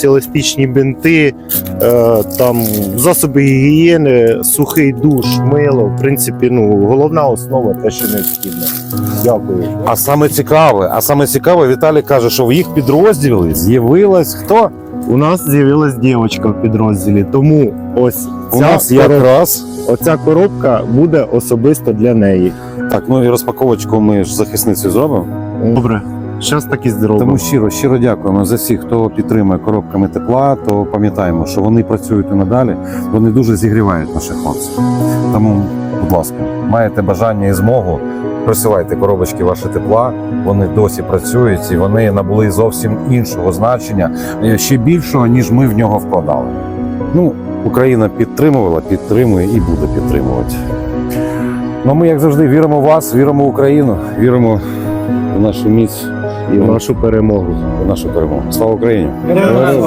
якісь еластичні бинти, е, там засоби гігієни, сухий душ, мило. В принципі, ну головна основа те, що необхідно. Дякую. А саме цікаве, а саме цікаве, Віталій каже, що в їх підрозділі з'явилась хто? У нас з'явилась дівчинка в підрозділі, тому ось У ця нас короб- якраз. оця коробка буде особисто для неї. Так, ну і розпаковочку ми ж захисницю зробимо. Добре, так і зробимо. Тому щиро, щиро дякуємо за всіх, хто підтримує коробками тепла. То пам'ятаємо, що вони працюють і надалі. Вони дуже зігрівають наших хлопців. Тому, будь ласка, маєте бажання і змогу. Присилайте коробочки ваші тепла, вони досі працюють і вони набули зовсім іншого значення, е, ще більшого, ніж ми в нього вкладали. Ну, Україна підтримувала, підтримує і буде підтримувати. Ну, ми, як завжди, віримо в вас, віримо в Україну, віримо в нашу міць і в нашу перемогу. в нашу перемогу. Слава Україні! Героям